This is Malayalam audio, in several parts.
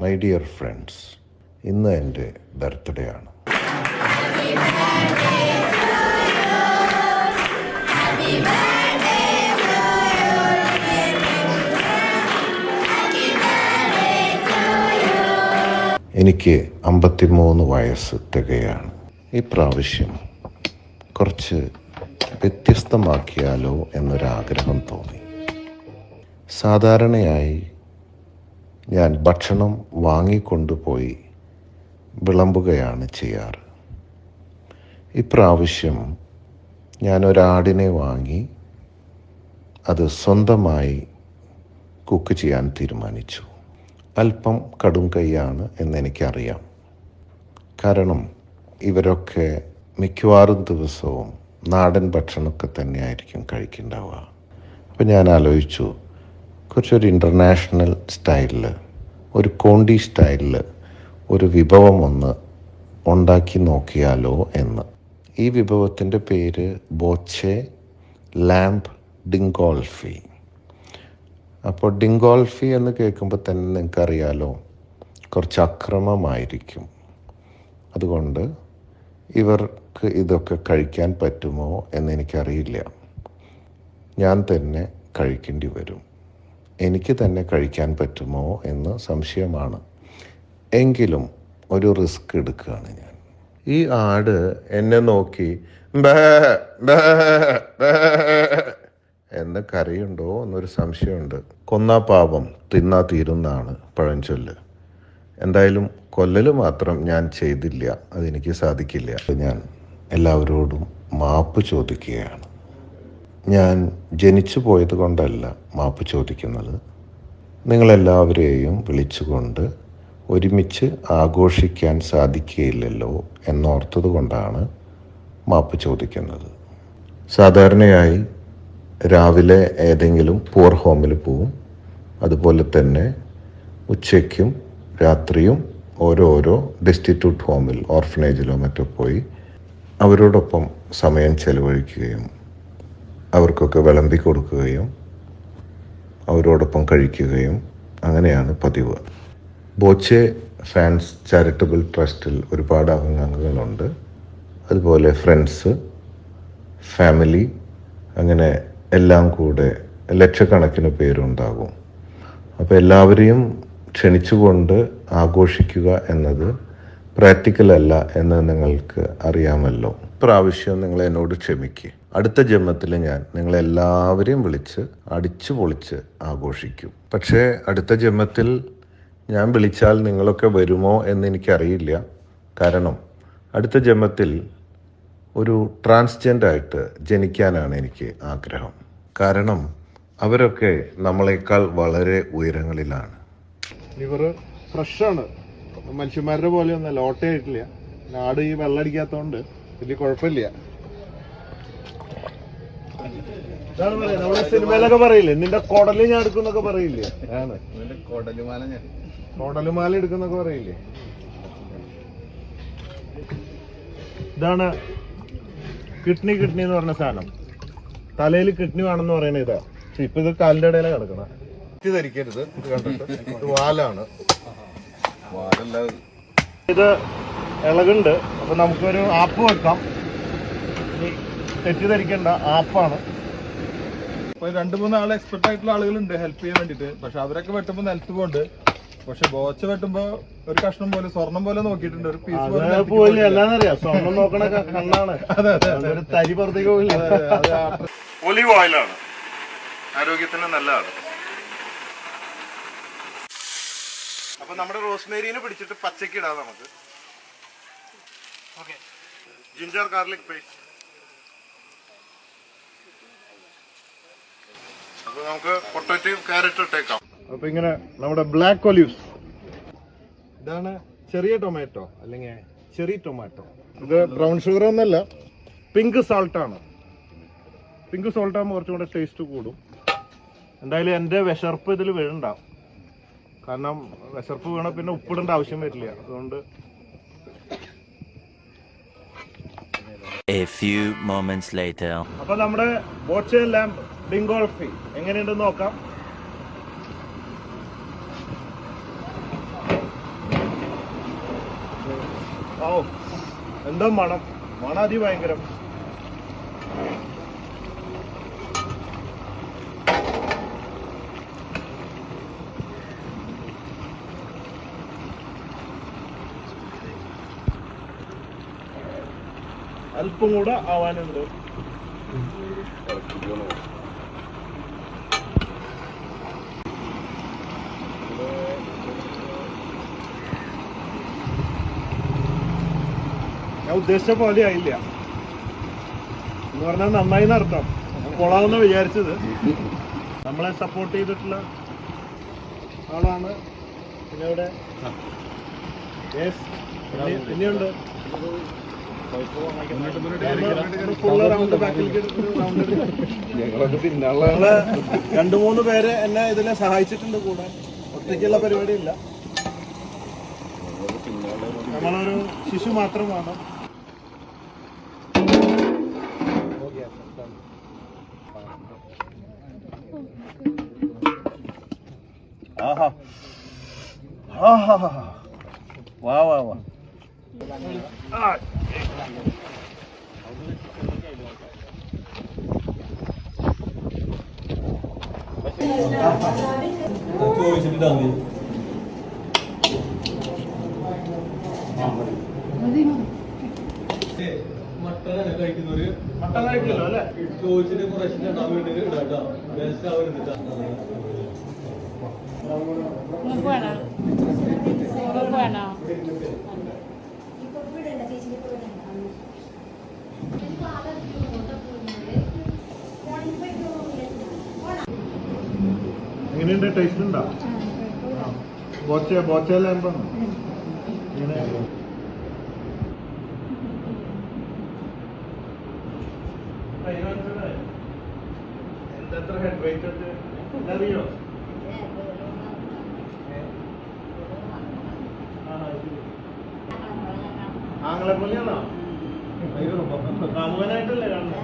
മൈ ഡിയർ ഫ്രണ്ട്സ് ഇന്ന് എന്റെ ബർത്ത്ഡേ ആണ്. എനിക്ക് അമ്പത്തിമൂന്ന് വയസ്സ് തികയാണ്. ഈ പ്രാവശ്യം കുറച്ച് വ്യത്യസ്തമാക്കിയാലോ എന്നൊരാഗ്രഹം തോന്നി. സാധാരണയായി ഞാൻ ഭക്ഷണം വാങ്ങിക്കൊണ്ടുപോയി വിളമ്പുകയാണ് ചെയ്യാറ്. ഇപ്രാവശ്യം ഞാൻ ഒരാടിനെ വാങ്ങി അത് സ്വന്തമായി കുക്ക് ചെയ്യാൻ തീരുമാനിച്ചു. അല്പം കടും കൈയാണ് എന്നെനിക്കറിയാം. കാരണം ഇവരൊക്കെ മിക്കവാറും ദിവസവും നാടൻ ഭക്ഷണമൊക്കെ തന്നെയായിരിക്കും കഴിക്കുന്നുണ്ടാവുക അപ്പം ഞാൻ ആലോചിച്ചു കുറച്ചൊരു ഇന്റർനാഷണൽ സ്റ്റൈലിൽ ഒരു കോണ്ടി സ്റ്റൈലിൽ ഒരു വിഭവം ഒന്ന് ഉണ്ടാക്കി നോക്കിയാലോ എന്ന്. ഈ വിഭവത്തിന്റെ പേര് ബോച്ചെ ലാംപ് ഡിങ്കോൾഫി. അപ്പോൾ ഡിങ്കോൾഫി എന്ന് കേൾക്കുമ്പോൾ തന്നെ നിങ്ങൾക്കറിയാലോ കുറച്ച് അക്രമമായിരിക്കും. അതുകൊണ്ട് ഇവർക്ക് ഇതൊക്കെ കഴിക്കാൻ പറ്റുമോ എന്ന് എനിക്കറിയില്ല. ഞാൻ തന്നെ കഴിക്കേണ്ടി വരും. എനിക്ക് തന്നെ കഴിക്കാൻ പറ്റുമോ എന്ന് സംശയമാണ്. എങ്കിലും ഒരു റിസ്ക് എടുക്കുകയാണ് ഞാൻ. ഈ ആട് എന്നെ നോക്കി എന്ന് കരയുണ്ടോ എന്നൊരു സംശയമുണ്ട്. കൊന്നാ പാപം തിന്നാ തീരുന്നാണ് പഴഞ്ചൊല്ല് എന്തായാലും കൊല്ലല് മാത്രം ഞാൻ ചെയ്തില്ല. അതെനിക്ക് സാധിക്കില്ല. ഞാൻ എല്ലാവരോടും മാപ്പ് ചോദിക്കുകയാണ്. ഞാൻ ജനിച്ചു പോയത് കൊണ്ടല്ല മാപ്പ് ചോദിക്കുന്നത്. നിങ്ങളെല്ലാവരെയും വിളിച്ചുകൊണ്ട് ഒരുമിച്ച് ആഘോഷിക്കാൻ സാധിക്കുകയില്ലല്ലോ എന്നോർത്തത് കൊണ്ടാണ് മാപ്പ് ചോദിക്കുന്നത്. സാധാരണയായി രാവിലെ ഏതെങ്കിലും പൂർ ഹോമിൽ പോവും. അതുപോലെ തന്നെ ഉച്ചയ്ക്കും രാത്രിയും ഓരോരോ ഡിസ്റ്റിറ്റ്യൂട്ട് ഹോമിൽ ഓർഫനേജിലോ മറ്റോ പോയി അവരോടൊപ്പം സമയം ചെലവഴിക്കുകയും അവർക്കൊക്കെ വിളമ്പി കൊടുക്കുകയും അവരോടൊപ്പം കഴിക്കുകയും അങ്ങനെയാണ് പതിവ്. ബോച്ചെ ഫാൻസ് ചാരിറ്റബിൾ ട്രസ്റ്റിൽ ഒരുപാട് അംഗങ്ങളുണ്ട്. അതുപോലെ ഫ്രണ്ട്സ് ഫാമിലി അങ്ങനെ എല്ലാം കൂടെ ലക്ഷക്കണക്കിന് പേരുണ്ടാകും. അപ്പോൾ എല്ലാവരെയും ക്ഷണിച്ചുകൊണ്ട് ആഘോഷിക്കുക എന്നത് പ്രാക്ടിക്കൽ അല്ല എന്ന് നിങ്ങൾക്ക് അറിയാമല്ലോ. പ്രാവശ്യം നിങ്ങൾ എന്നോട് ക്ഷമിക്കുക അടുത്ത ജന്മത്തിൽ ഞാൻ നിങ്ങളെല്ലാവരെയും വിളിച്ച് അടിച്ചു പൊളിച്ച് ആഘോഷിക്കും. പക്ഷേ അടുത്ത ജന്മത്തിൽ ഞാൻ വിളിച്ചാൽ നിങ്ങളൊക്കെ വരുമോ എന്ന് എനിക്കറിയില്ല. കാരണം അടുത്ത ജന്മത്തിൽ ഒരു ട്രാൻസ്ജെൻഡായിട്ട് ജനിക്കാനാണ് എനിക്ക് ആഗ്രഹം. കാരണം അവരൊക്കെ നമ്മളെക്കാൾ വളരെ ഉയരങ്ങളിലാണ്. ഇവർ ഫ്രഷാണ്. മനുഷ്യന്മാരുടെ പോലെ ഒന്നല്ല ഓട്ടയായിട്ടില്ല നാട് ഈ വെള്ളം അടിക്കാത്തതുകൊണ്ട് വലിയ കുഴപ്പമില്ല. നമ്മളെ സിനിമയിലൊക്കെ പറയില്ലേ? നിന്റെ കൊടൽ ഞാൻ എടുക്കുന്നൊക്കെ പറയില്ലേ? ആണ്. കൊടലുമാല ഞാൻ. കൊടലുമാല എടുക്കുന്നൊക്കെ പറയില്ലേ? ഇതാണ് കിഡ്നി കിഡ്നി എന്ന് പറഞ്ഞ സാധനം. തലയിൽ കിഡ്നി വേണമെന്ന് പറയുന്നത് ഇതാ. ഇപ്പൊ ഇത് കാലിന്റെ ഇടയിലാണ് കിടക്കണ. ധരിക്കരുത്. ഇത് കണ്ടിട്ട്. ഇത് വാലാണ്. ഇത് ഇളകുണ്ട്. അപ്പൊ നമുക്കൊരു ആപ്പ് വെക്കാം. തെറ്റിദ്ധരിക്കേണ്ട ആപ്പാണ്. ഇപ്പൊ രണ്ട് മൂന്ന് ആളെ എക്സ്പെർട്ട് ആയിട്ടുള്ള ആളുകളുണ്ട് ഹെൽപ്പ് ചെയ്യാൻ വേണ്ടിട്ട് പക്ഷെ അവരൊക്കെ വെട്ടുമ്പോൾ നിലത്ത് പോണ്ട് പക്ഷെ ബോച്ച വെട്ടുമ്പോ ഒരു കഷ്ണം പോലെ സ്വർണം പോലെ നോക്കിയിട്ടുണ്ട്. ഒരു പീസ് പോലെ. എല്ലാന്നറിയാം സ്വർണം നോക്കണ കണ്ണാണ്. അതൊരു തരി പുറത്തേക്ക് പോയില്ല ഒലിവ് ഓയിലാണ്. ആരോഗ്യത്തിന് നല്ലതാണ്. അപ്പൊ നമ്മുടെ റോസ്മേരിനെ പിടിച്ചിട്ട് പച്ചക്കിടാം നമുക്ക്. ജിഞ്ചർ ഗാർലിക് പേസ്റ്റ് അപ്പൊ നമുക്ക് പൊട്ടറ്റയും ക്യാരറ്റ് ഇട്ടേക്കാം. അപ്പൊ ഇങ്ങനെ നമ്മുടെ ബ്ലാക്ക് ഒലിവ്സ്. ഇതാണ് ചെറിയ ടൊമാറ്റോ അല്ലെങ്കിൽ ചെറിയ ടൊമാറ്റോ. ഇത് ബ്രൗൺ ഷുഗർ ഒന്നല്ല പിങ്ക് സാൾട്ട് ആണ്. പിങ്ക് സോൾട്ട് ആകുമ്പോൾ കുറച്ചും കൂടെ ടേസ്റ്റ് കൂടും. എന്തായാലും എന്റെ വിശർപ്പ് ഇതിൽ വീഴണ്ട കാരണം വിശർപ്പ് വീണ പിന്നെ ഉപ്പിടേണ്ട ആവശ്യം വരില്ല. അതുകൊണ്ട് A few moments later. അപ്പൊ നമ്മുടെ ബോച്ചെ ലാമ്പ് ഡിങ്കോൾഫി എങ്ങനെയുണ്ടെന്ന് നോക്കാം. ഓ എന്തോ മണം? മണം അതിഭയങ്കരം. അല്പം കൂടെ ആവാനുണ്ട് ഞാൻ ഉദ്ദേശിച്ച പോലെ ആയില്ല എന്ന് പറഞ്ഞാൽ നന്നായി നടത്താം. കൊള്ളാമെന്ന് വിചാരിച്ചത്. നമ്മളെ സപ്പോർട്ട് ചെയ്തിട്ടുള്ള ആളാണ് പിന്നെ ഇവിടെ ഇനിയുണ്ട് ഞങ്ങൾ രണ്ടു മൂന്ന് പേര് എന്നെ ഇതിനെ സഹായിച്ചിട്ടുണ്ട് കൂടെ. ഒറ്റയ്ക്കുള്ള പരിപാടിയില്ല. നമ്മളൊരു ശിശു മാത്രമാണ് ആഹാ. ആഹാ. വാ വാ വാ. ആ മട്ടനാണ് കഴിക്കുന്നവര് മട്ടൻ കഴിക്കില്ലോ അല്ലേ ചോദിച്ചിട്ട് കുറച്ച് ഇടാൻ വേണ്ടി ഇടാട്ടോ ബെസ്റ്റ് ആവരുന്നില്ല Muy buena. Muy buena. എങ്ങനെയുണ്ട്? ടേസ്റ്റ് ഉണ്ടോ? ബോച്ച ബോച്ചയിലാകുമ്പോ ഇങ്ങനെ. എന്തത്ര ഹെഡ് വെയിറ്റ് അറിയോ? ആങ്ങളെ പോലെയാണോ കാണുന്നത്?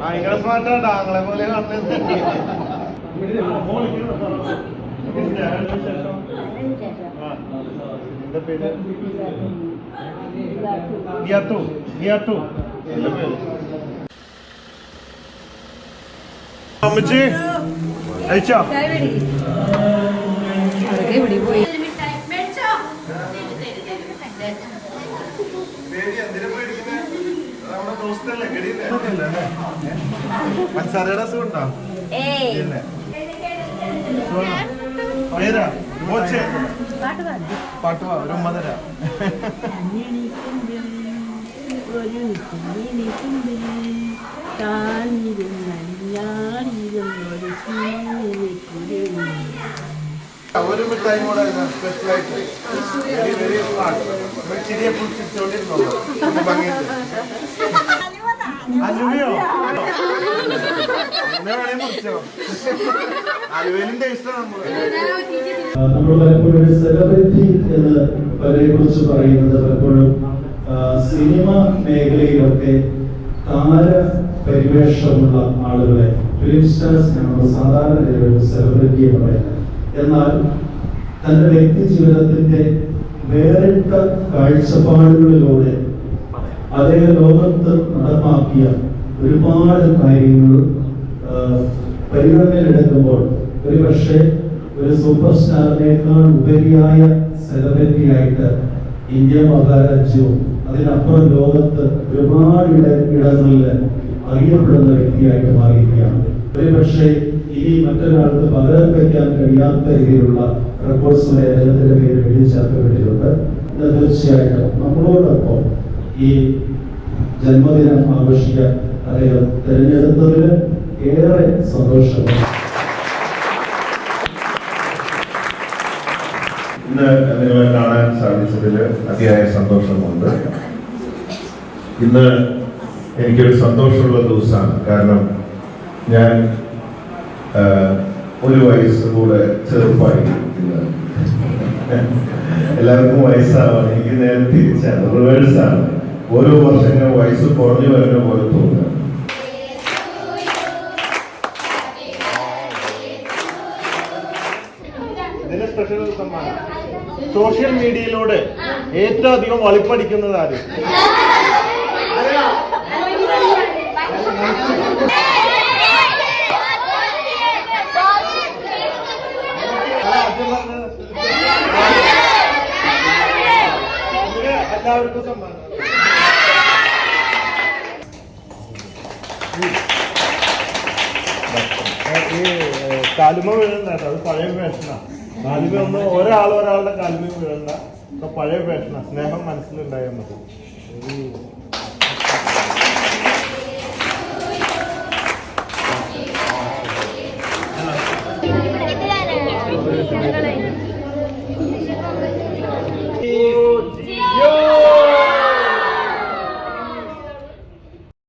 ഭയങ്കര സ്മാർട്ടാണ് ആങ്ങളെ പോലെ കാണുന്നത്. പേര്? നല്ല പേര്? അമ്മച്ചി അയച്ചോ? പോയി. മൻസാരയുടെ അസുഖമുണ്ടോ ഇല്ല. പേരാ? മോച്ചെ പാട്ട് പാ ഒരു ഉമ്മ തരാം ഒരു മിഠായി കൂടെ സ്പെഷ്യലായിട്ട് വെരി വെരി അലുവയോ? നമ്മൾ ഒരു പറയുന്നത് പലപ്പോഴും സിനിമ മേഖലയിലൊക്കെ താര പരിവേഷമുള്ള ആളുകളെ ഫിലിം സ്റ്റാർസ് ഞങ്ങൾ സാധാരണ സെലിബ്രിറ്റി സെലിബ്രിറ്റിയെ പറയുന്നത്. എന്നാൽ തന്റെ വ്യക്തി ജീവിതത്തിന്റെ വേറിട്ട കാഴ്ചപ്പാടുകളിലൂടെ അദ്ദേഹം ലോകത്ത് നടപ്പാക്കിയ ഒരുപാട് കാര്യങ്ങൾ പരിഗണനയിലെടുക്കുമ്പോൾ ഒരു പക്ഷേ ഒരു സൂപ്പർ സ്റ്റാറിനേക്കാൾ ഉപരിയായ സെലിബ്രിറ്റിയായിട്ട് ഇന്ത്യ മഹാരാജ്യവും അതിനപ്പുറം ലോകത്ത് ഒരുപാട് ഇട ഇടങ്ങളിൽ അറിയപ്പെടുന്ന വ്യക്തിയായിട്ട് മാറിയിരിക്കുകയാണ്. ഒരുപക്ഷെ ഇനി മറ്റൊരാൾക്ക് പകരം വയ്ക്കാൻ കഴിയാത്ത രീതിയിലുള്ള റെക്കോർഡ്സ് അദ്ദേഹത്തിന്റെ പേര് എഴുതി ചേർക്കപ്പെട്ടിട്ടുണ്ട്. ഇത് തീർച്ചയായിട്ടും നമ്മളോടൊപ്പം ഈ ജന്മദിനം ആഘോഷിക്കാൻ അദ്ദേഹം തിരഞ്ഞെടുത്തതിൽ ഏറെ സന്തോഷമാണ് ഇന്ന് നിങ്ങളെ കാണാൻ സാധിച്ചതിൽ അതിയായ സന്തോഷമുണ്ട്. ഇന്ന് എനിക്കൊരു സന്തോഷമുള്ള ദിവസമാണ്. കാരണം ഞാൻ ഒരു വയസ്സ് കൂടെ ചെറുപ്പമായി. എല്ലാവർക്കും വയസ്സാവാണ് എനിക്ക് നേരെ തിരിച്ചാണ്. റിവേഴ്സാണ്. ഓരോ വർഷങ്ങൾ വയസ്സ് കുറഞ്ഞു വരുന്ന പോലെ തോന്നുന്നു. സോഷ്യൽ മീഡിയയിലൂടെ ഏറ്റവും അധികം വളിപ്പടിക്കുന്നത് ആര്? ഇതിന് എല്ലാവർക്കും സമ്മാനം ഈ ഏ, കാലുമ വീഴണ്ട കേട്ടോ അത് പഴയ ഫാഷനാ കാലുമ ഒന്ന് ഒരാൾ ഒരാളുടെ കാലുമ വീഴണ്ട ഇപ്പൊ പഴയ ഫാഷനാ സ്നേഹം മനസ്സിലുണ്ടായാൽ മതി ഒരു